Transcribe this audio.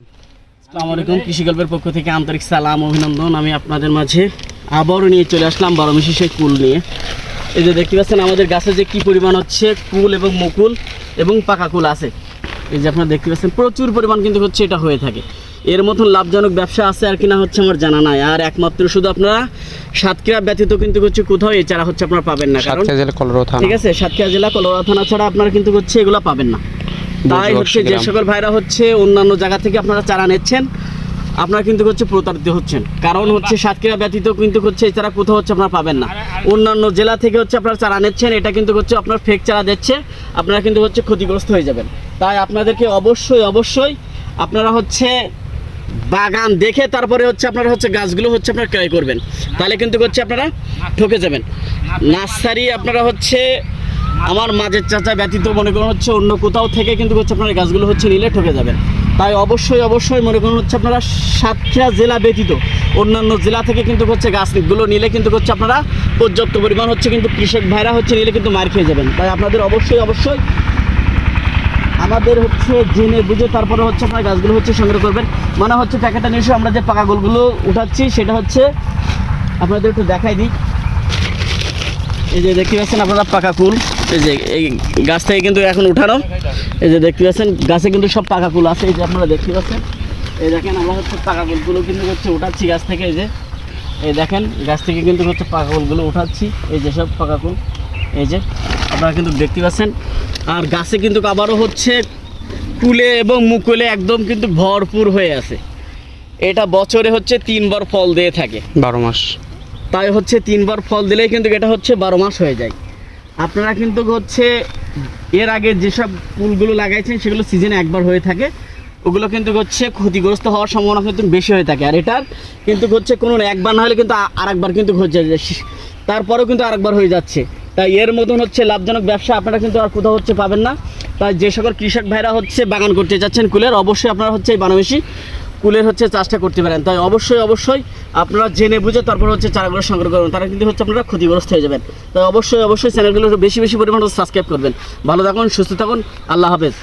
আসসালামু আলাইকুম কৃষি গল্পের পক্ষ থেকে আন্তরিক সালাম অভিনন্দন। আমি আপনাদের মাঝে আবারও নিয়ে চলে আসলাম বারো মিশি সেই কুল নিয়ে। এই যে দেখতে পাচ্ছেন আমাদের গাছে যে কি পরিমাণ হচ্ছে কুল এবং মুকুল এবং পাকা কুল আছে। এই যে আপনারা দেখতে পাচ্ছেন প্রচুর পরিমাণ কিন্তু হচ্ছে এটা হয়ে থাকে। এর মতন লাভজনক ব্যবসা আছে আর কিনা হচ্ছে আমার জানা নাই। আর একমাত্র শুধু আপনারা সাতক্ষীরা ব্যতীত কিন্তু হচ্ছে কোথাও এই চারা হচ্ছে আপনারা পাবেন না কারণ সাতক্ষীরা জেলা কলরো থানা। ঠিক আছে সাতক্ষীরা জেলা কলোরা থানা ছাড়া আপনারা কিন্তু হচ্ছে এগুলো পাবেন না। তাই হচ্ছে যে সকল ভাইরা হচ্ছে অন্যান্য জায়গা থেকে আপনারা চারা নিচ্ছেন আপনারা কিন্তু হচ্ছে প্রতারিত হচ্ছেন কারণ হচ্ছে সাতক্ষীরা ব্যতীত কিন্তু হচ্ছে এছাড়া কোথাও হচ্ছে আপনারা পাবেন না অন্যান্য জেলা থেকে হচ্ছে আপনারা চারা নিচ্ছেন এটা কিন্তু হচ্ছে আপনার ফেক চারা দিচ্ছে আপনারা কিন্তু হচ্ছে ক্ষতিগ্রস্ত হয়ে যাবেন তাই আপনাদেরকে অবশ্যই অবশ্যই আপনারা হচ্ছে বাগান দেখে তারপরে হচ্ছে আপনারা হচ্ছে গাছগুলো হচ্ছে আপনারা ক্রয় করবেন তাহলে কিন্তু হচ্ছে আপনারা ঠকে যাবেন নার্সারি আপনারা হচ্ছে আমার মাঝের চাচা ব্যতীত মনে করুন হচ্ছে অন্য কোথাও থেকে কিন্তু হচ্ছে আপনারা গাছগুলো হচ্ছে নিলে ঠকে যাবেন তাই অবশ্যই অবশ্যই মনে করুন হচ্ছে আপনারা সাতক্ষীরা জেলা ব্যতীত অন্যান্য জেলা থেকে কিন্তু হচ্ছে গাছগুলো নিলে কিন্তু হচ্ছে আপনারা পর্যাপ্ত পরিমাণ হচ্ছে কিন্তু কৃষক ভাইরা হচ্ছে নিলে কিন্তু মার খেয়ে যাবেন। তাই আপনাদের অবশ্যই অবশ্যই আমাদের হচ্ছে জেনে বুঝে তারপরে হচ্ছে আপনার গাছগুলো হচ্ছে সংগ্রহ করবেন। মানে হচ্ছে প্যাকেটটা নিয়ে আমরা যে পাকা গোলগুলো উঠাচ্ছি সেটা হচ্ছে আপনাদের একটু দেখাই দিই। এই যে দেখতে পাচ্ছেন আপনারা পাকা কুল। এই যে এই গাছ থেকে কিন্তু এখন উঠানো। এই যে দেখতে পাচ্ছেন গাছে কিন্তু সব পাকা কুল আছে এই যে আপনারা দেখতে পাচ্ছেন। এই দেখেন আমরা হচ্ছে পাকা কুলগুলো কিন্তু হচ্ছে উঠাচ্ছি গাছ থেকে এই যে। এই দেখেন গাছ থেকে কিন্তু হচ্ছে পাকা কুলগুলো উঠাচ্ছি এই যে সব পাকা কুল এই যে আপনারা কিন্তু দেখতে পাচ্ছেন। আর গাছে কিন্তু আবারও হচ্ছে কুলে এবং মুকুলে একদম কিন্তু ভরপুর হয়ে আছে। এটা বছরে হচ্ছে তিনবার ফল দিয়ে থাকে। বারো মাস। তাই হচ্ছে তিনবার ফল দিলেই কিন্তু এটা হচ্ছে বারো মাস হয়ে যায়। আপনারা কিন্তু হচ্ছে এর আগে যেসব ফুলগুলো লাগাইছেন, সেগুলো সিজনে একবার হয়ে থাকে। ওগুলো কিন্তু হচ্ছে ক্ষতিগ্রস্ত হওয়ার সম্ভাবনা কিন্তু বেশি হয়ে থাকে। আর এটার কিন্তু হচ্ছে কোনো একবার না হলে কিন্তু আরেকবার কিন্তু হচ্ছে তারপরেও কিন্তু আরেকবার হয়ে যাচ্ছে। তাই এর মতন হচ্ছে লাভজনক ব্যবসা আপনারা কিন্তু আর কোথাও হচ্ছে পাবেন না। তাই যে সকল কৃষক ভাইরা হচ্ছে বাগান করতে যাচ্ছেন কুলের, অবশ্যই আপনারা হচ্ছে এই বানাবেশি কুলের হচ্ছে চাষটা করতে পারেন। তাই অবশ্যই অবশ্যই আপনারা জেনে বুঝে তারপর হচ্ছে চারাগুলো সংগ্রহ করবেন তারা কিন্তু হচ্ছে আপনারা ক্ষতিগ্রস্ত হয়ে যাবেন। তাই অবশ্যই অবশ্যই চ্যানেলগুলো বেশি বেশি পরিমাণে সাবস্ক্রাইব করবেন। ভালো থাকুন, সুস্থ থাকুন। আল্লাহ হাফেজ।